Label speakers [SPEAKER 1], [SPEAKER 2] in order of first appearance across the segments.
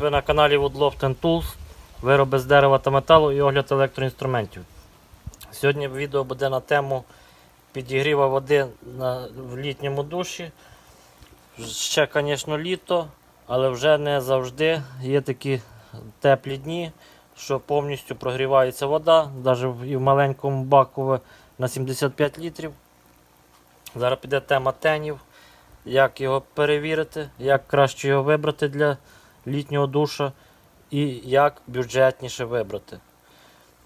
[SPEAKER 1] Ви на каналі Woodloft Tools, вироби з дерева та металу і огляд електроінструментів. Сьогодні відео буде на тему підігріва води на, в літньому душі. Ще, звісно, літо, але вже не завжди є такі теплі дні, що повністю прогрівається вода, навіть і в маленькому баку на 75 літрів. Зараз піде тема тенів, як його перевірити, як краще його вибрати для літнього душа і як бюджетніше вибрати.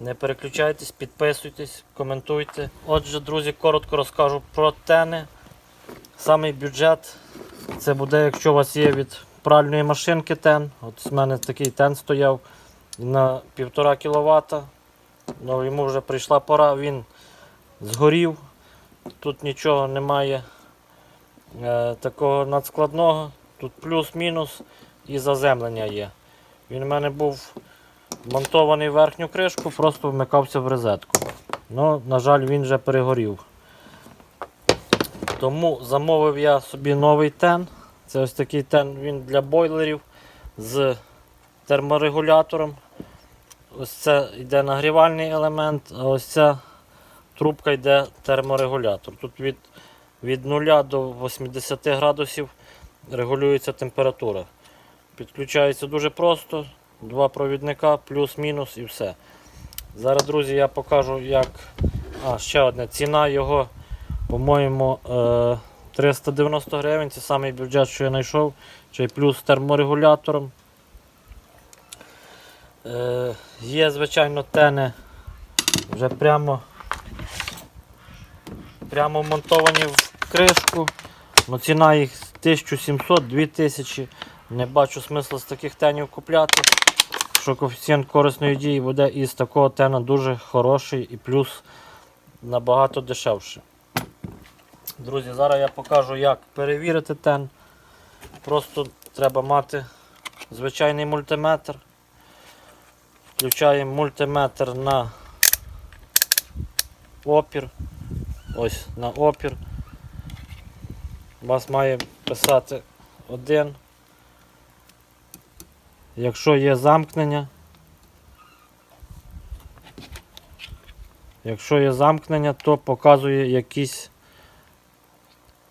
[SPEAKER 1] Не переключайтесь, підписуйтесь, коментуйте. Отже, друзі, коротко розкажу про тени. Самий бюджет це буде, якщо у вас є від пральної машинки тен. От у мене такий тен стояв на 1,5 кВт. Ну, йому вже прийшла пора, він згорів. Тут нічого немає е, такого надскладного. Тут плюс-мінус і заземлення є. Він у мене був монтований в верхню кришку, просто вмикався в розетку. Ну, на жаль, він вже перегорів. Тому замовив я собі новий тен. Це ось такий тен він для бойлерів з терморегулятором. Ось це йде нагрівальний елемент, а ось ця трубка йде терморегулятор. Тут від, від 0 до 80 градусів регулюється температура. Підключається дуже просто. Два провідника, плюс-мінус і все. Зараз, друзі, я покажу, як. А, ще одне. Ціна його, по-моєму, е, 390 гривень. Це самий бюджет, що я знайшов. Й плюс з терморегулятором. Е, Є, звичайно, тени вже прямо, прямо вмонтовані в кришку. Ну, ціна їх 1700-2000. Не бачу смисла з таких тенів купляти. Що коефіцієнт корисної дії буде із такого тена дуже хороший і плюс набагато дешевше. Друзі, зараз я покажу, як перевірити тен. Просто треба мати звичайний мультиметр. Включаємо мультиметр на опір. Ось на опір. У вас має писати один. Якщо є замкнення, якщо є замкнення, то показує якісь,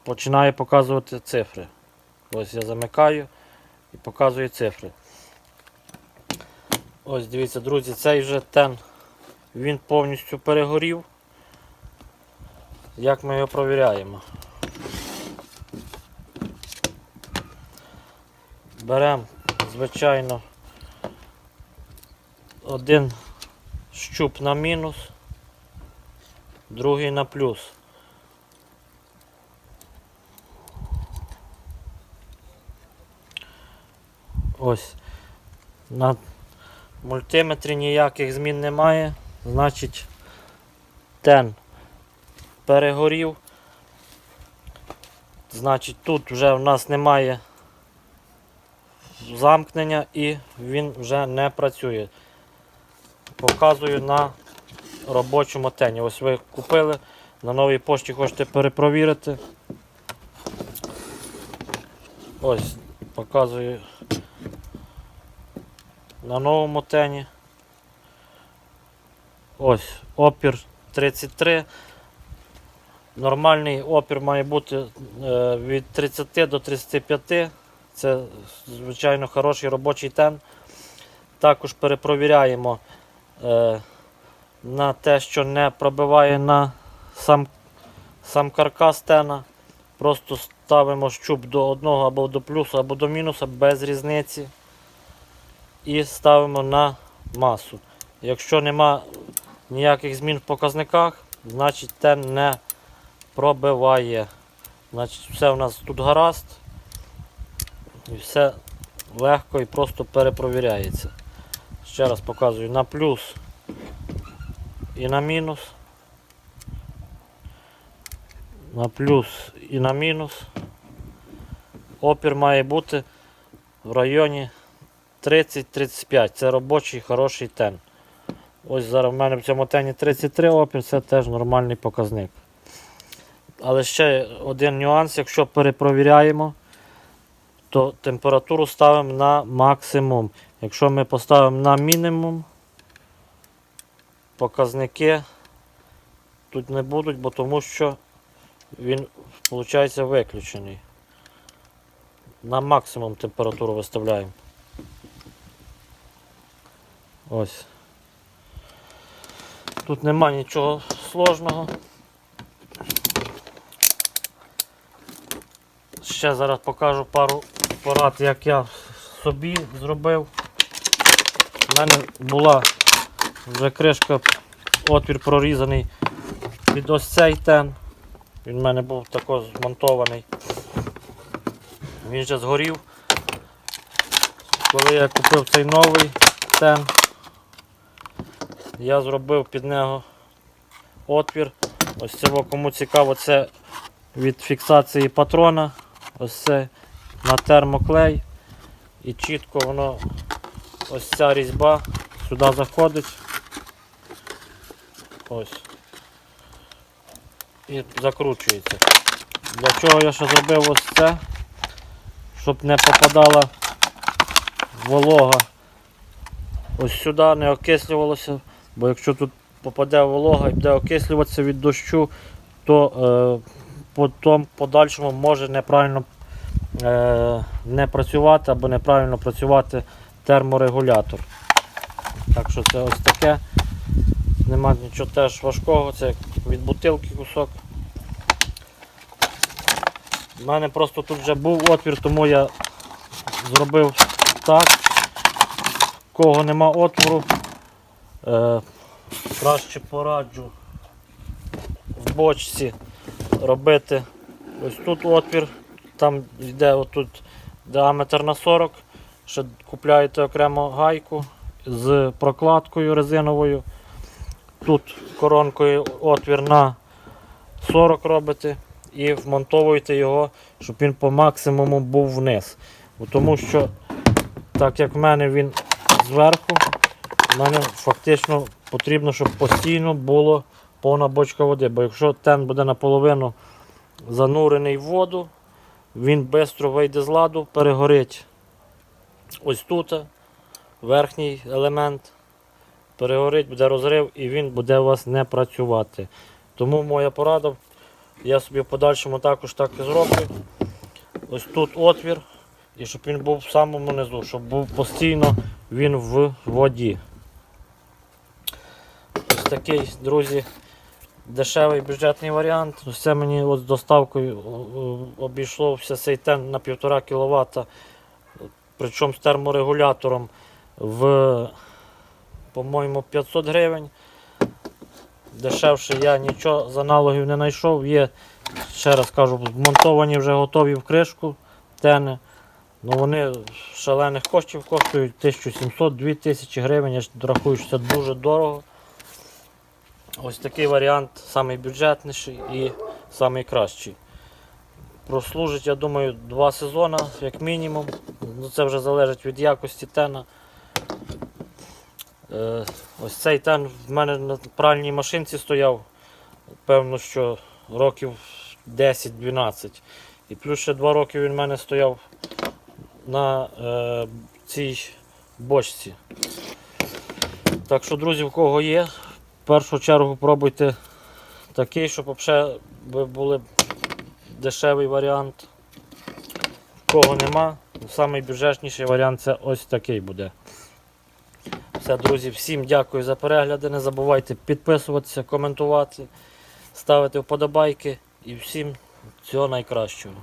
[SPEAKER 1] починає показувати цифри. Ось я замикаю і показує цифри. Ось дивіться, друзі, цей вже тен, він повністю перегорів. Як ми його провіряємо? Беремо, звичайно, один щуп на мінус, другий на плюс. Ось. На мультиметрі ніяких змін немає, значить тен перегорів. Значить тут вже в нас немає замкнення і він вже не працює. Показую на робочому тені. Ось ви купили, на новій пошті хочете перепровірити. Ось, показую на новому тені. Ось опір 33. Нормальний опір має бути е, від 30 до 35. Це, звичайно, хороший робочий тен. Також перепровіряємо е, на те, що не пробиває на сам, сам каркас тена. Просто ставимо щуп до одного або до плюсу, або до мінуса без різниці. І ставимо на масу. Якщо нема ніяких змін в показниках, значить тен не пробиває. Значить, все у нас тут гаразд. І все легко і просто перепровіряється. Ще раз показую на плюс і на мінус. На плюс і на мінус. Опір має бути в районі 30-35. Це робочий хороший тен. Ось зараз в мене в цьому тені 33 опір, це теж нормальний показник. Але ще один нюанс, якщо перепровіряємо, то температуру ставимо на максимум. Якщо ми поставимо на мінімум, показники тут не будуть, бо тому що він виходить виключений. На максимум температуру виставляємо. Ось. Тут нема нічого сложного. Ще зараз покажу пару порад, як я собі зробив. У мене була вже кришка, отвір прорізаний під ось цей тен. Він в мене був тако змонтований. Він вже згорів. Коли я купив цей новий тен, я зробив під нього отвір. Ось цього, кому цікаво, це від фіксації патрона. Ось це на термоклей. І чітко воно ось ця різьба сюди заходить. Ось. І закручується. Для чого я ще зробив ось це? Щоб не попадала волога ось сюди, не окислювалося, бо якщо тут попаде волога і буде окислюватися від дощу, то е, потім подальшому може неправильно не працювати або неправильно працювати терморегулятор. Так що це ось таке. Нема нічого теж важкого, це від бутилки кусок. У мене просто тут вже був отвір, тому я зробив так. Кого нема отвору, е, краще пораджу в бочці робити ось тут отвір, там йде отут діаметр на 40, ще купляєте окремо гайку з прокладкою резиновою. Тут коронкою отвір на 40 робите і вмонтовуєте його, щоб він по максимуму був вниз. Тому що, так як в мене він зверху, в мене фактично потрібно, щоб постійно було повна бочка води. Бо якщо тен буде наполовину занурений в воду, він швидко вийде з ладу, перегорить ось тут верхній елемент перегорить, буде розрив і він буде у вас не працювати. Тому моя порада, я собі в подальшому також так і зроблю. Ось тут отвір, і щоб він був в самому низу, щоб був постійно він в воді. Ось такий, друзі, дешевий бюджетний варіант. Ось Це мені от з доставкою о, о, обійшло все цей тен на 1,5 кВт, причому з терморегулятором в по-моєму, 500 гривень. Дешевше я нічого з аналогів не знайшов. Є, ще раз кажу, вмонтовані вже готові в кришку тени. Ну, вони шалених коштів коштують 1700-2000 гривень. Я рахую, що це дуже дорого. Ось такий варіант найбюджетніший і найкращий. Прослужить, я думаю, два сезони, як мінімум. Ну, Це вже залежить від якості тена. Е, Ось цей тен в мене на пральній машинці стояв, певно, що років 10-12. І плюс ще 2 роки він в мене стояв на е, цій бочці. Так що, друзі, в кого є, в першу чергу пробуйте такий, щоб взагалі були дешевий варіант. Кого нема, найбюджетніший варіант це ось такий буде. Все, друзі, всім дякую за перегляди. Не забувайте підписуватися, коментувати, ставити вподобайки і всім всього найкращого.